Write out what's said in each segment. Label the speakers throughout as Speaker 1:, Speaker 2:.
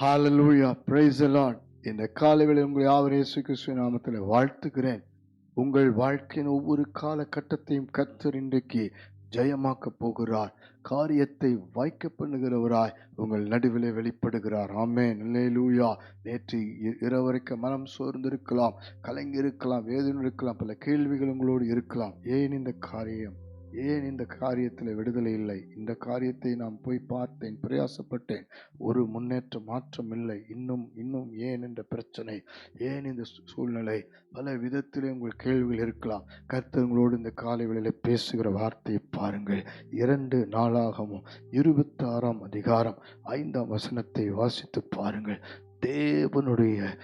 Speaker 1: Hallelujah price the இந்த காலைவேளை உங்களை யாவர் இயேசு நாமத்தில் வாழ்த்துகிறேன். உங்கள் வாழ்க்கையின் ஒவ்வொரு காலகட்டத்தையும் கத்தர் இன்றைக்கு ஜெயமாக்க போகிறார். காரியத்தை வாய்க்க பண்ணுகிறவராய் உங்கள் நடுவிலே வெளிப்படுகிறார். ஆமே அல்லேலூயா நேற்று இ- மனம் சோர்ந்திருக்கலாம் கலங்கி இருக்கலாம் வேதனை இருக்கலாம் பல கேள்விகள் உங்களோடு இருக்கலாம். ஏன் இந்த காரியம்? ஏன் இந்த காரியத்தில் விடுதலை இல்லை? இந்த காரியத்தை நான் போய் பார்த்தேன் பிரயாசப்பட்டேன். ஒரு முன்னேற்ற மாற்றம் இல்லை. இன்னும் இன்னும் ஏன் என்ற பிரச்சனை? ஏன் இந்த சூழ்நிலை? பல விதத்திலே உங்கள் கேள்விகள் இருக்கலாம். கர்த்தங்களோடு இந்த காலை வேளையில பேசுகிற வார்த்தையை பாருங்கள். இரண்டு நாளாகவும் இருபத்தாறாம் அதிகாரம் ஐந்தாம் வசனத்தை வாசித்து பாருங்கள். தேவனுடைய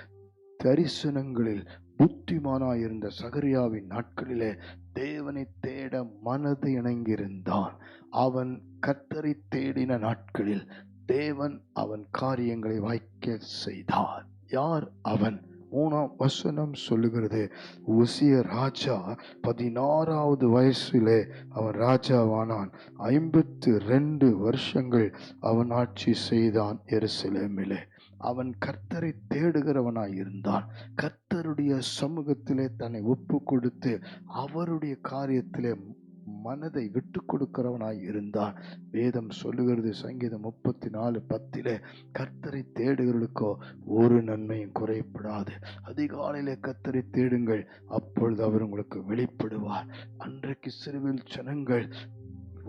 Speaker 1: தரிசனங்களில் புத்திமானாயிருந்த சகரியாவின் நாட்களிலே தேவனை தேட மனது இணங்கியிருந்தான். அவன் கத்தரை தேடின நாட்களில் தேவன் அவன் காரியங்களை வாய்க்க செய்தார். யார் அவன்? மூணாம் வசனம் சொல்லுகிறது உசிய ராஜா பதினாறாவது வயசிலே அவன் ராஜாவானான். ஐம்பத்து ரெண்டு வருஷங்கள் அவன் ஆட்சி செய்தான் எருசலேமிலே. அவன் கர்த்தரை தேடுகிறவனாய் இருந்தான். கர்த்தருடைய சமூகத்திலே தன்னை ஒப்பு கொடுத்து அவருடைய காரியத்திலே மனதை விட்டு கொடுக்கிறவனாய் இருந்தான். வேதம் சொல்லுகிறது சங்கீதம் முப்பத்தி நாலு பத்திலே கர்த்தரை தேடுகிறவர்களுக்கோ ஒரு நன்மையும் குறைப்படாது அதிகாலையிலே கர்த்தரை தேடுங்கள் அப்பொழுது அவர் உங்களுக்கு வெளிப்படுவார். அன்றைக்கு சிறுவில் ஜனங்கள்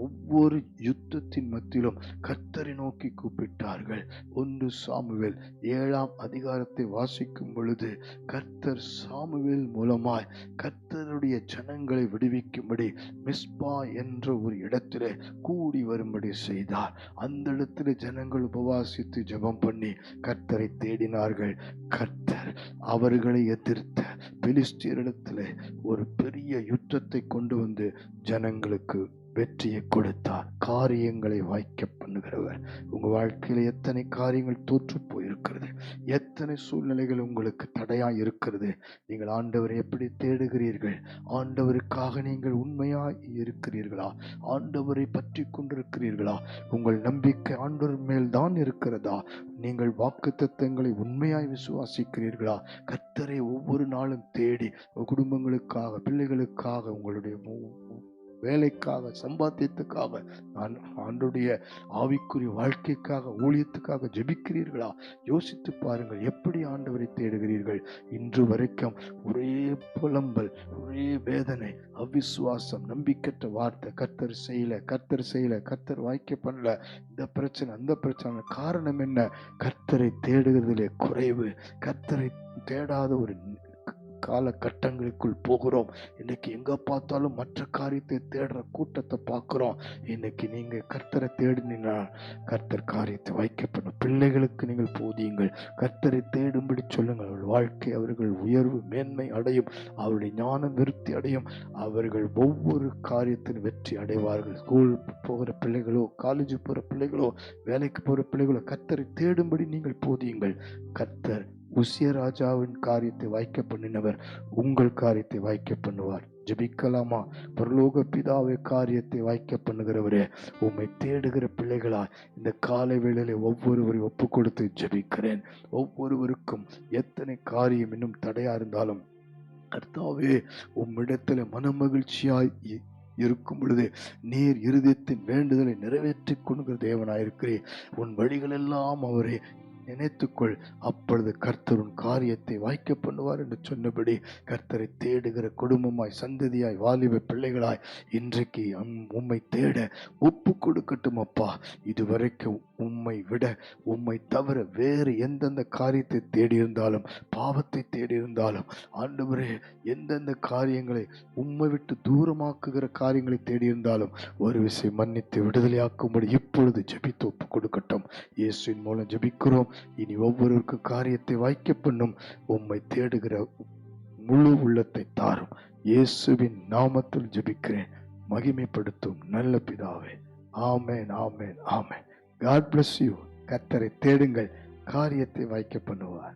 Speaker 1: ஒவ்வொரு யுத்தத்தின் மத்தியிலும் கர்த்தரை நோக்கி கூப்பிட்டார்கள். ஒன்று சாமுவேல் ஏழாம் அதிகாரத்தை வாசிக்கும் பொழுது கர்த்தர் சாமுவேல் மூலமாய் கர்த்தருடைய ஜனங்களை விடுவிக்கும்படி மிஸ்பா என்ற ஒரு இடத்திலே கூடி வரும்படி செய்தார். அந்த இடத்துல ஜனங்கள் உபவாசித்து ஜெபம் பண்ணி கர்த்தரை தேடினார்கள். கர்த்தர் அவர்களை எதிர்த்த பெலிஸ்தியரிடத்திலே ஒரு பெரிய யுத்தத்தை கொண்டு வந்து ஜனங்களுக்கு வெற்றியை கொடுத்தார். காரியங்களை வாய்க்க பண்ணுகிறவர். உங்கள் வாழ்க்கையில் எத்தனை காரியங்கள் தோற்று போயிருக்கிறது? எத்தனை சூழ்நிலைகள் உங்களுக்கு தடையாக இருக்கிறது? நீங்கள் ஆண்டவரை எப்படி தேடுகிறீர்கள்? ஆண்டவருக்காக நீங்கள் உண்மையாக இருக்கிறீர்களா? ஆண்டவரை பற்றி கொண்டிருக்கிறீர்களா? உங்கள் நம்பிக்கை ஆண்டவர் மேல் தான் இருக்கிறதா? நீங்கள் வாக்கு தத்தங்களை உண்மையாய் விசுவாசிக்கிறீர்களா? கர்த்தரை ஒவ்வொரு நாளும் தேடி குடும்பங்களுக்காக பிள்ளைகளுக்காக உங்களுடைய மு- வேலைக்காக சம்பாத்தியத்துக்காக நான் ஆண்டுடைய ஆவிக்குரிய வாழ்க்கைக்காக ஊழியத்துக்காக ஜெபிக்கிறீர்களா? யோசித்து பாருங்கள் எப்படி ஆண்டவரை தேடுகிறீர்கள்? இன்று வரைக்கும் ஒரே புலம்பல் ஒரே வேதனை அவிசுவாசம் நம்பிக்கற்ற வார்த்தை கர்த்தர் செய்யல கர்த்தர் செய்யல கர்த்தர் வாய்க்க பண்ணல. இந்த பிரச்சனை அந்த பிரச்சனை காரணம் என்ன? கர்த்தரை தேடுகிறதிலே குறைவு கர்த்தரை தேடாத ஒரு காலகட்டங்களுக்குள் போகிறோம். இன்னைக்கு எங்கே பார்த்தாலும் மற்ற காரியத்தை தேடுற கூட்டத்தை பார்க்குறோம். இன்னைக்கு நீங்கள் கர்த்தரை தேடினீங்கன்னா கர்த்தர் காரியத்தை வைக்கப்படும். பிள்ளைகளுக்கு நீங்கள் போதியுங்கள். கர்த்தரை தேடும்படி சொல்லுங்கள். அவர்கள் வாழ்க்கை அவர்கள் உயர்வு மேன்மை அடையும். அவருடைய ஞானம் விருத்தி அடையும். அவர்கள் ஒவ்வொரு காரியத்திலும் வெற்றி அடைவார்கள். ஸ்கூல் போகிற பிள்ளைகளோ காலேஜ் போகிற பிள்ளைகளோ வேலைக்கு போகிற பிள்ளைகளோ கர்த்தரை தேடும்படி நீங்கள் போதியுங்கள். கர்த்தர் உசிய ராஜாவின் காரியத்தை வாய்க்க பண்ணினவர் உங்கள் காரியத்தை வாய்க்க பண்ணுவார். ஜெபிக்கலாமா? பரலோக பிதாவை காரியத்தை வாய்க்க பண்ணுகிறவரே உம்மை தேடுகிற பிள்ளைகளா இந்த காலை வேளையில ஒவ்வொருவரையும் ஒப்பு கொடுத்து ஜெபிக்கிறேன். ஒவ்வொருவருக்கும் எத்தனை காரியம் இன்னும் தடையா இருந்தாலும் கர்த்தாவே உம்மிடத்துல மனமகிழ்ச்சியாய் இருக்கும் பொழுது நீர் இருதயத்தின் வேண்டுதலை நிறைவேற்றிக் கொள்கிற தேவனாயிருக்கிறேன் உன் வழிகளெல்லாம் அவரே நினைத்துக்கொள். அப்பொழுது கர்த்தர் உன் காரியத்தை வாய்க்க பண்ணுவார் என்று சொன்னபடி கர்த்தரை தேடுகிற குடும்பமாய் சந்ததியாய் வாலிப பிள்ளைகளாய் இன்றைக்கு உம்- உம்மை தேட ஒப்பு கொடுக்கட்டும் அப்பா. இதுவரைக்கும் உம்மை விட உம்மை தவிர வேறு எந்தெந்த காரியத்தை தேடியிருந்தாலும் பாவத்தை தேடியிருந்தாலும் ஆண்டவரே எந்தெந்த காரியங்களை உம்மை விட்டு தூரமாக்குகிற காரியங்களை தேடியிருந்தாலும் ஒரு விஷயம் மன்னித்து விடுதலையாக்கும்படி இப்பொழுது ஜபித்து ஒப்பு கொடுக்கட்டும். இயேசுவின் மூலம் ஜபிக்கிறோம். இனி ஒவ்வொருவருக்கும் காரியத்தை வாய்க்க பண்ணும். உம்மை தேடுகிற முழு உள்ளத்தை தாரும். இயேசுவின் நாமத்தில் ஜெபிக்கிறேன். மகிமைப்படுத்தும் நல்ல பிதாவே. ஆமேன் ஆமேன் ஆமேன். காட் பிளஸ் யூ கத்தரை தேடுங்கள். காரியத்தை வாய்க்க பண்ணுவார்.